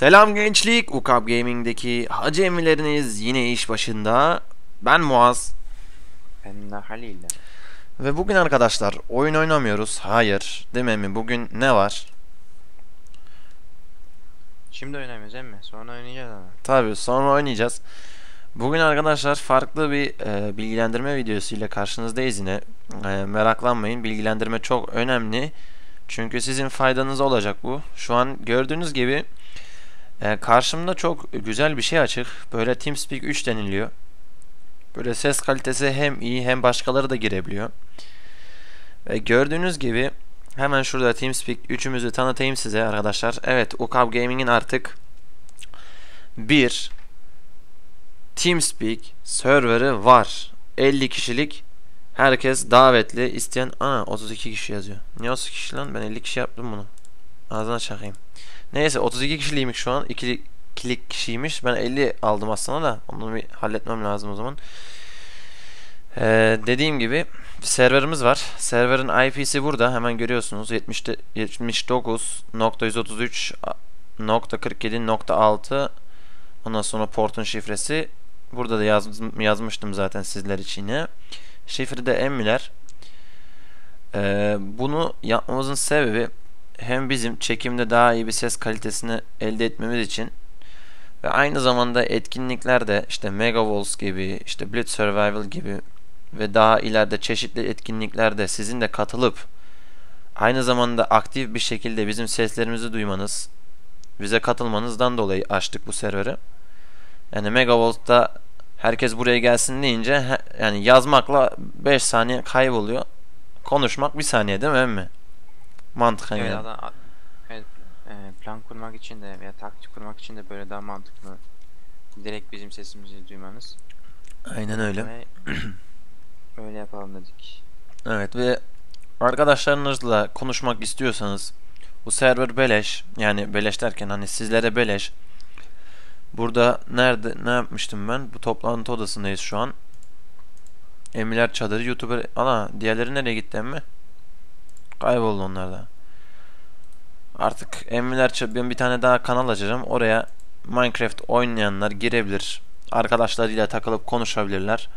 Selam gençlik, Ukab Gaming'deki hacı emirleriniz yine iş başında. Ben Muaz. Ben Halil. Ve bugün arkadaşlar oyun oynamıyoruz. Hayır, değil mi? Bugün ne var? Şimdi oynamıyoruz değil mi? Sonra oynayacağız ama. Tabii sonra oynayacağız. Bugün arkadaşlar farklı bir e, bilgilendirme videosu ile karşınızdayız yine. E, meraklanmayın, bilgilendirme çok önemli. Çünkü sizin faydanız olacak bu. Şu an gördüğünüz gibi e, karşımda çok güzel bir şey açık. Böyle TeamSpeak 3 deniliyor. Böyle ses kalitesi hem iyi hem başkaları da girebiliyor. Ve gördüğünüz gibi hemen şurada TeamSpeak 3'ümüzü tanıtayım size arkadaşlar. Evet, Ukab Gaming'in artık bir TeamSpeak serverı var. 50 kişilik herkes davetli isteyen ana 32 kişi yazıyor. Niye 32 kişi lan? Ben 50 kişi yaptım bunu. Ağzına çakayım. Neyse 32 kişiliymiş şu an. 2 kilik kişiymiş. Ben 50 aldım aslında da. Onu bir halletmem lazım o zaman. Ee, dediğim gibi serverimiz var. Server'ın IP'si burada. Hemen görüyorsunuz. 70 79.133.47.6 Ondan sonra portun şifresi. Burada da yaz, yazmıştım zaten sizler için. Şifre de emmiler. Ee, bunu yapmamızın sebebi hem bizim çekimde daha iyi bir ses kalitesini elde etmemiz için ve aynı zamanda etkinliklerde işte Mega Walls gibi, işte Blitz Survival gibi ve daha ileride çeşitli etkinliklerde sizin de katılıp aynı zamanda aktif bir şekilde bizim seslerimizi duymanız, bize katılmanızdan dolayı açtık bu serveri. Yani Megavolt herkes buraya gelsin deyince yani yazmakla 5 saniye kayboluyor. Konuşmak 1 saniye değil mi? Mantıken Evet, yani. adam, evet, e, plan kurmak için de veya taktik kurmak için de böyle daha mantıklı. Direkt bizim sesimizi duymanız. Aynen öyle. Ve öyle yapalım dedik. Evet ve arkadaşlarınızla konuşmak istiyorsanız bu server beleş yani beleş derken hani sizlere beleş Burada nerede ne yapmıştım ben? Bu toplantı odasındayız şu an. Emiler çadırı YouTuber ana diğerleri nereye gitti emmi? Kayboldu onlar da. Artık çadırı ben bir tane daha kanal açacağım. Oraya Minecraft oynayanlar girebilir. Arkadaşlarıyla takılıp konuşabilirler.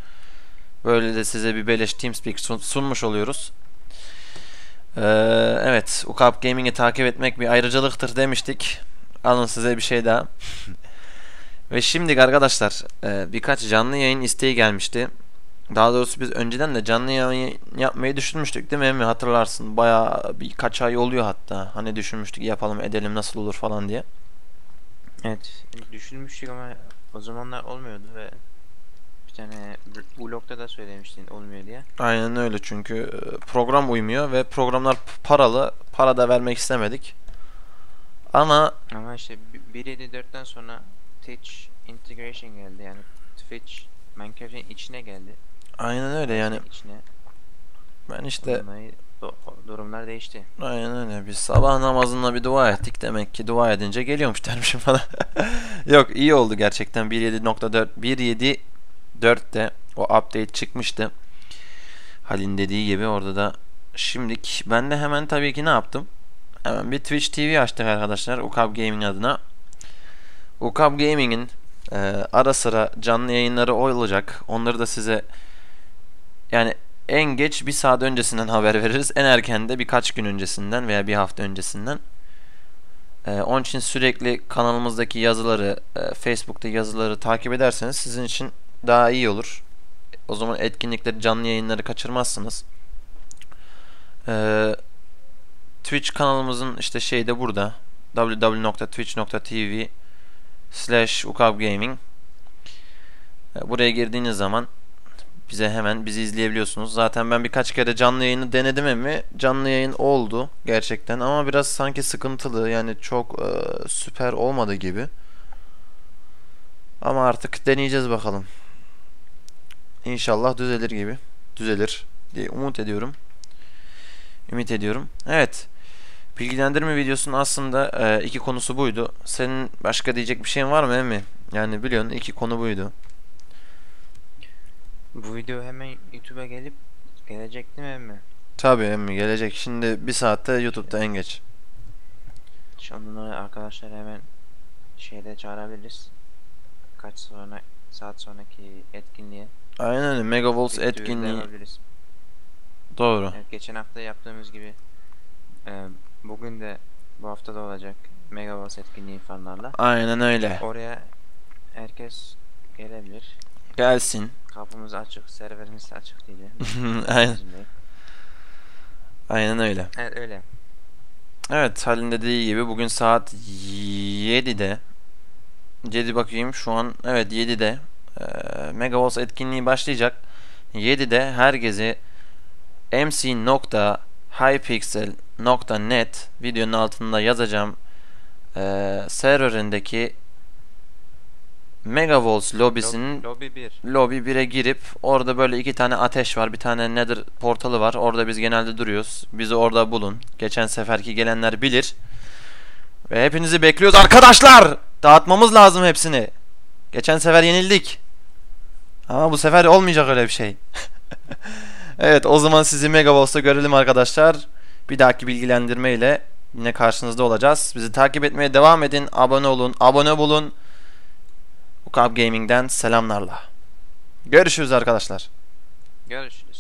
Böyle de size bir beleş TeamSpeak sun sunmuş oluyoruz. Ee, evet, Ukap Gaming'i takip etmek bir ayrıcalıktır demiştik. Alın size bir şey daha. Ve şimdi arkadaşlar e, birkaç canlı yayın isteği gelmişti. Daha doğrusu biz önceden de canlı yayın yapmayı düşünmüştük değil mi Emmi? Hatırlarsın. Baya birkaç ay oluyor hatta. Hani düşünmüştük yapalım edelim nasıl olur falan diye. Evet. Düşünmüştük ama o zamanlar olmuyordu ve bir tane vlogda da söylemiştin olmuyor diye. Aynen öyle çünkü e, program uymuyor ve programlar paralı. Para da vermek istemedik. Ama Ama işte 1.7.4'ten sonra Twitch integration geldi yani Twitch Minecraft'in içine geldi. Aynen öyle yani içine. ben işte durumlar değişti. Aynen öyle. Biz sabah namazında bir dua ettik. Demek ki dua edince geliyormuş dermişim falan. Yok iyi oldu gerçekten. 1.7.4 1.7.4'te o update çıkmıştı. Halin dediği gibi orada da şimdilik ben de hemen tabii ki ne yaptım? Hemen bir Twitch TV açtık arkadaşlar. Ukab Gaming adına. Ukab Gaming'in e, ara sıra canlı yayınları olacak. Onları da size yani en geç bir saat öncesinden haber veririz. En erken de birkaç gün öncesinden veya bir hafta öncesinden. Ee, onun için sürekli kanalımızdaki yazıları, e, Facebook'ta yazıları takip ederseniz sizin için daha iyi olur. O zaman etkinlikleri, canlı yayınları kaçırmazsınız. Ee, Twitch kanalımızın işte şeyi de burada. www.twitch.tv slash ukabgaming Buraya girdiğiniz zaman bize hemen bizi izleyebiliyorsunuz. Zaten ben birkaç kere canlı yayını denedim mi? Canlı yayın oldu gerçekten ama biraz sanki sıkıntılı yani çok e, süper olmadı gibi. Ama artık deneyeceğiz bakalım. İnşallah düzelir gibi. Düzelir diye umut ediyorum. Ümit ediyorum. Evet. Bilgilendirme videosunun aslında e, iki konusu buydu. Senin başka diyecek bir şeyin var mı Emmi? Yani biliyorsun iki konu buydu. Bu video hemen YouTube'a gelip gelecek değil mi emmi? Tabii emmi gelecek. Şimdi bir saatte YouTube'da en geç. Ondan arkadaşlar hemen şeyde çağırabiliriz. Kaç sonra saat sonraki etkinliğe. Aynen. Megavolts etkinliği. Doğru. Evet, geçen hafta yaptığımız gibi e, bugün de bu hafta da olacak Megaboss etkinliği fanlarla. Aynen öyle. Oraya herkes gelebilir. Gelsin. Kapımız açık, serverimiz açık değil. Aynen. Aynen öyle. Evet öyle. Evet Halil'in dediği gibi bugün saat 7'de 7 bakayım şu an evet 7'de e, Megavolts etkinliği başlayacak 7'de herkesi mc.hypixel.net videonun altında yazacağım e, serverindeki Megavolts lobisinin Lob- Lobby 1. Lobby 1'e girip orada böyle iki tane ateş var. Bir tane Nether portalı var. Orada biz genelde duruyoruz. Bizi orada bulun. Geçen seferki gelenler bilir. Ve hepinizi bekliyoruz arkadaşlar. Dağıtmamız lazım hepsini. Geçen sefer yenildik. Ama bu sefer olmayacak öyle bir şey. evet o zaman sizi Megaboss'ta görelim arkadaşlar. Bir dahaki bilgilendirme ile yine karşınızda olacağız. Bizi takip etmeye devam edin. Abone olun. Abone bulun. Ukab Gaming'den selamlarla. Görüşürüz arkadaşlar. Görüşürüz.